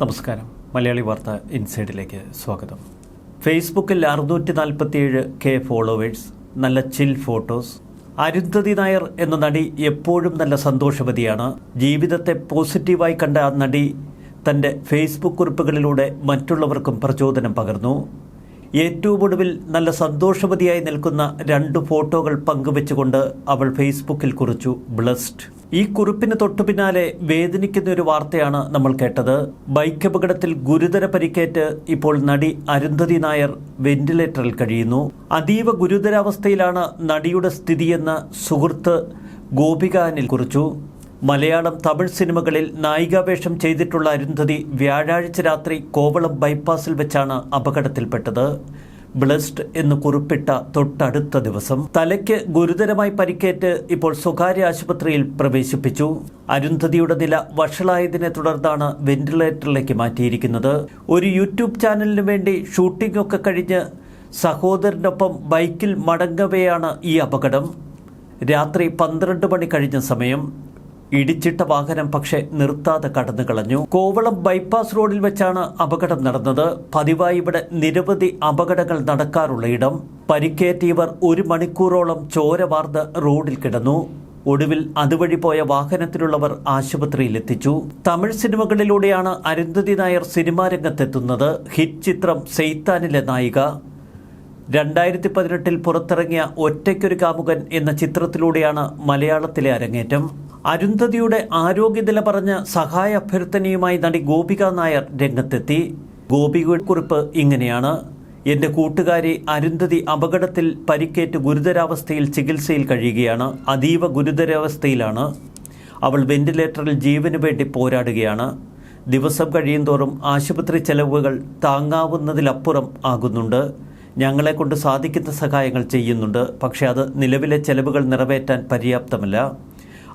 നമസ്കാരം. മലയാളി വാർത്ത ഇൻസൈഡിലേക്ക് സ്വാഗതം. ഫേസ്ബുക്കിൽ അറുന്നൂറ്റി നാൽപ്പത്തിയേഴ് കെ ഫോളോവേഴ്സ് നല്ല ചിൽ ഫോട്ടോസ് അരുന്ധതി നായർ എന്ന നടി എപ്പോഴും നല്ല സന്തോഷവതിയാണ്. ജീവിതത്തെ പോസിറ്റീവായി കണ്ട ആ നടി തന്റെ ഫേസ്ബുക്ക് കുറിപ്പുകളിലൂടെ മറ്റുള്ളവർക്കും പ്രചോദനം പകർന്നു. ഏറ്റവും ഒടുവിൽ നല്ല സന്തോഷവതിയായി നിൽക്കുന്ന രണ്ട് ഫോട്ടോകൾ പങ്കുവെച്ചുകൊണ്ട് അവൾ ഫേസ്ബുക്കിൽ കുറിച്ചു ബ്ലസ്ഡ്. ഈ കുറിപ്പിന് തൊട്ടു പിന്നാലെ വേദനിക്കുന്ന ഒരു വാർത്തയാണ് നമ്മൾ കേട്ടത്. ബൈക്ക് അപകടത്തിൽ ഗുരുതര പരിക്കേറ്റ് ഇപ്പോൾ നടി അരുന്ധതി നായർ വെന്റിലേറ്ററിൽ കഴിയുന്നു. അതീവ ഗുരുതരാവസ്ഥയിലാണ് നടിയുടെ സ്ഥിതിയെന്ന് സുഹൃത്ത് ഗോപികാനിൽ കുറിച്ചു. മലയാളം തമിഴ് സിനിമകളിൽ നായികാവേഷം ചെയ്തിട്ടുള്ള അരുന്ധതി വ്യാഴാഴ്ച രാത്രി കോവളം ബൈപ്പാസിൽ വെച്ചാണ് അപകടത്തിൽപ്പെട്ടത്. ബ്ലസ്ഡ് എന്ന് കുറിപ്പിട്ട തൊട്ടടുത്ത ദിവസം തലയ്ക്ക് ഗുരുതരമായി പരിക്കേറ്റ് ഇപ്പോൾ സ്വകാര്യ ആശുപത്രിയിൽ പ്രവേശിപ്പിച്ചു. അരുന്ധതിയുടെ നില വഷളായതിനെ തുടർന്നാണ് വെന്റിലേറ്ററിലേക്ക് മാറ്റിയിരിക്കുന്നത്. ഒരു യൂട്യൂബ് ചാനലിന് വേണ്ടി ഷൂട്ടിംഗ് ഒക്കെ കഴിഞ്ഞ് സഹോദരനൊപ്പം ബൈക്കിൽ മടങ്ങവെയാണ് ഈ അപകടം. രാത്രി പന്ത്രണ്ട് മണി കഴിഞ്ഞ സമയം ഇടിച്ചിട്ട വാഹനം പക്ഷെ നിർത്താതെ കടന്നു കളഞ്ഞു. കോവളം ബൈപ്പാസ് റോഡിൽ വെച്ചാണ് അപകടം നടന്നത്. പതിവായി ഇവിടെ നിരവധി അപകടങ്ങൾ നടക്കാറുള്ള ഇടം. പരിക്കേറ്റിയവർ ഒരു മണിക്കൂറോളം ചോര വാർന്ന് റോഡിൽ കിടന്നു. ഒടുവിൽ അതുവഴി പോയ വാഹനത്തിലുള്ളവർ ആശുപത്രിയിൽ എത്തിച്ചു തമിഴ് സിനിമകളിലൂടെയാണ് അരുന്ധതി നായർ സിനിമാ രംഗത്തെത്തുന്നത്. ഹിറ്റ് ചിത്രം സെയ്ത്താനിലെ നായിക. രണ്ടായിരത്തി പതിനെട്ടിൽ പുറത്തിറങ്ങിയ ഒറ്റയ്ക്കൊരു കാമുകൻ എന്ന ചിത്രത്തിലൂടെയാണ് മലയാളത്തിലെ അരങ്ങേറ്റം. അരുന്ധതിയുടെ ആരോഗ്യനില പറഞ്ഞ സഹായ അഭ്യർത്ഥനയുമായി നടി ഗോപിക നായർ രംഗത്തെത്തി. ഗോപികയുടെ കുറിപ്പ് ഇങ്ങനെയാണ്. എന്റെ കൂട്ടുകാരി അരുന്ധതി അപകടത്തിൽ പരിക്കേറ്റ് ഗുരുതരാവസ്ഥയിൽ ചികിത്സയിൽ കഴിയുകയാണ്. അതീവ ഗുരുതരാവസ്ഥയിലാണ്. അവൾ വെന്റിലേറ്ററിൽ ജീവന് വേണ്ടി പോരാടുകയാണ്. ദിവസം കഴിയുന്തോറും ആശുപത്രി ചെലവുകൾ താങ്ങാവുന്നതിലപ്പുറം ആകുന്നുണ്ട്. ഞങ്ങളെ കൊണ്ട് സാധിക്കുന്ന സഹായങ്ങൾ ചെയ്യുന്നുണ്ട്. പക്ഷേ അത് നിലവിലെ ചെലവുകൾ നിറവേറ്റാൻ പര്യാപ്തമല്ല.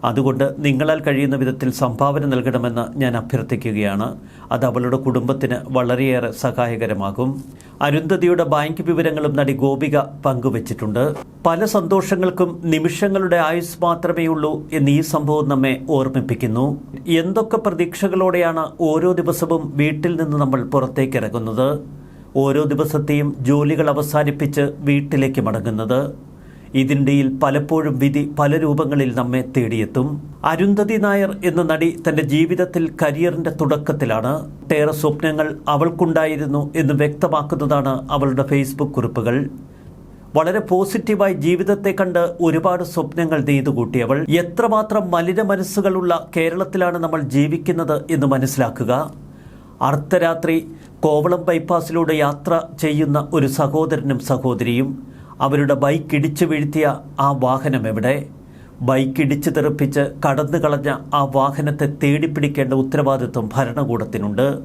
അതുകൊണ്ട് നിങ്ങളാൽ കഴിയുന്ന വിധത്തിൽ സംഭാവന നൽകണമെന്ന് ഞാൻ അഭ്യർത്ഥിക്കുകയാണ്. അത് അവളുടെ കുടുംബത്തിന് വളരെയേറെ സഹായകരമാകും. അരുന്ധതിയുടെ ബാങ്ക് വിവരങ്ങളും നടി ഗോപിക പങ്കുവച്ചിട്ടുണ്ട്. പല സന്തോഷങ്ങൾക്കും നിമിഷങ്ങളുടെ ആയുസ് മാത്രമേ ഉള്ളൂ എന്ന് ഈ സംഭവം നമ്മെ ഓർമ്മിപ്പിക്കുന്നു. എന്തൊക്കെ പ്രതീക്ഷകളോടെയാണ് ഓരോ ദിവസവും വീട്ടിൽ നിന്ന് നമ്മൾ പുറത്തേക്കിറങ്ങുന്നത്? ഓരോ ദിവസത്തെയും ജോലികൾ അവസാനിപ്പിച്ച് വീട്ടിലേക്ക് മടങ്ങുന്നത്? ഇതിനിടയിൽ പലപ്പോഴും വിധി പല രൂപങ്ങളിൽ നമ്മെ തേടിയെത്തും. അരുന്ധതി നായർ എന്ന നടി തന്റെ ജീവിതത്തിൽ കരിയറിന്റെ തുടക്കത്തിലാണ്. ഒട്ടേറെ സ്വപ്നങ്ങൾ അവൾക്കുണ്ടായിരുന്നു എന്ന് വ്യക്തമാക്കുന്നതാണ് അവളുടെ ഫേസ്ബുക്ക് കുറിപ്പുകൾ. വളരെ പോസിറ്റീവായി ജീവിതത്തെ കണ്ട് ഒരുപാട് സ്വപ്നങ്ങൾ നെയ്തു കൂട്ടിയവൾ എത്രമാത്രം മലിന മനസ്സുകളുള്ള കേരളത്തിലാണ് നമ്മൾ ജീവിക്കുന്നത് എന്ന് മനസ്സിലാക്കുക. അർദ്ധരാത്രി കോവളം ബൈപ്പാസിലൂടെ യാത്ര ചെയ്യുന്ന ഒരു സഹോദരനും സഹോദരിയും അവരുടെ ബൈക്ക് ഇടിച്ചു വീഴ്ത്തിയ ആ വാഹനം എവിടെ? ബൈക്ക് ഇടിച്ചു തെറിപ്പിച്ച് കടന്നു കളഞ്ഞ ആ വാഹനത്തെ തേടിപ്പിടിക്കേണ്ട ഉത്തരവാദിത്വം ഭരണകൂടത്തിനുണ്ട്.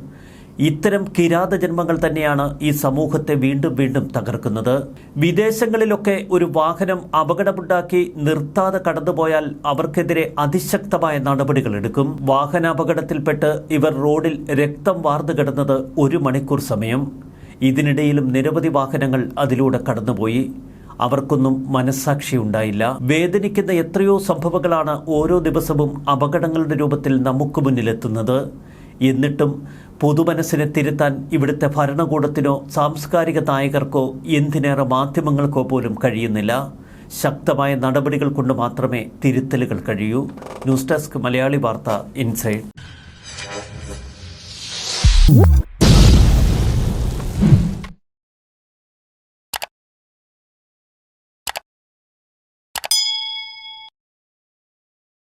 ഇത്തരം കിരാത ജന്മങ്ങൾ തന്നെയാണ് ഈ സമൂഹത്തെ വീണ്ടും വീണ്ടും തകർക്കുന്നത്. വിദേശങ്ങളിലൊക്കെ ഒരു വാഹനം അപകടമുണ്ടാക്കി നിർത്താതെ കടന്നുപോയാൽ അവർക്കെതിരെ അതിശക്തമായ നടപടികൾ എടുക്കും. വാഹനാപകടത്തിൽപ്പെട്ട് ഇവർ റോഡിൽ രക്തം വാർന്നു കിടന്നത് ഒരു മണിക്കൂർ സമയം. ഇതിനിടയിലും നിരവധി വാഹനങ്ങൾ അതിലൂടെ കടന്നുപോയി. അവർക്കൊന്നും മനസ്സാക്ഷി ഉണ്ടായില്ല വേദനിക്കുന്ന എത്രയോ സംഭവങ്ങളാണ് ഓരോ ദിവസവും അപകടങ്ങളുടെ രൂപത്തിൽ നമുക്ക് മുന്നിലെത്തുന്നത്. എന്നിട്ടും പൊതുമനസ്സിനെ തിരുത്താൻ ഇവിടുത്തെ ഭരണകൂടത്തിനോ സാംസ്കാരിക നായകർക്കോ എന്തിനേറെ മാധ്യമങ്ങൾക്കോ പോലും കഴിയുന്നില്ല. ശക്തമായ നടപടികൾ കൊണ്ട് മാത്രമേ തിരുത്തലുകൾ കഴിയൂ. ന്യൂസ് ഡെസ്ക് മലയാളി വാർത്ത ഇൻസൈഡ്.